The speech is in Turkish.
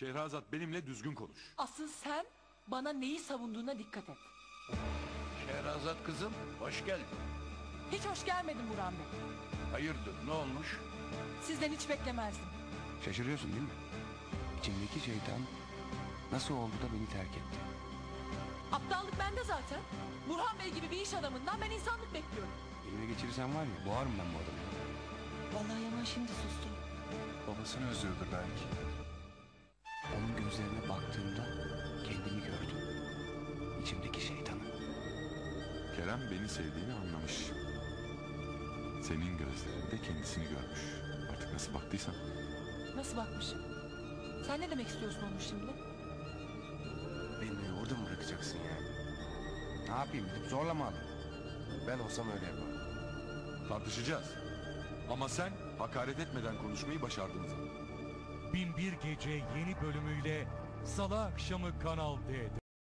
Şehrazat benimle düzgün konuş. Asıl sen bana neyi savunduğuna dikkat et. Şehrazat kızım hoş geldin. Hiç hoş gelmedin Burhan Bey. Hayırdır ne olmuş? Sizden hiç beklemezdim. Şaşırıyorsun değil mi? İçimdeki şeytan nasıl oldu da beni terk etti? Aptallık bende zaten. Burhan Bey gibi bir iş adamından ben insanlık bekliyorum. Elime geçirirsen var ya boğarım ben bu adamı. Vallahi Yaman şimdi sustu. Babasını özlüyordur belki. Kerem beni sevdiğini anlamış. Senin gözlerinde kendisini görmüş. Artık nasıl baktıysan. Nasıl bakmışım? Sen ne demek istiyorsun onu şimdi? Beni orada mı bırakacaksın yani? Ne yapayım gidip zorla mı alayım? Ben olsam öyle yaparım. Tartışacağız. Ama sen hakaret etmeden konuşmayı başardın. Bin Bir Gece yeni bölümüyle Salı akşamı Kanal D'de.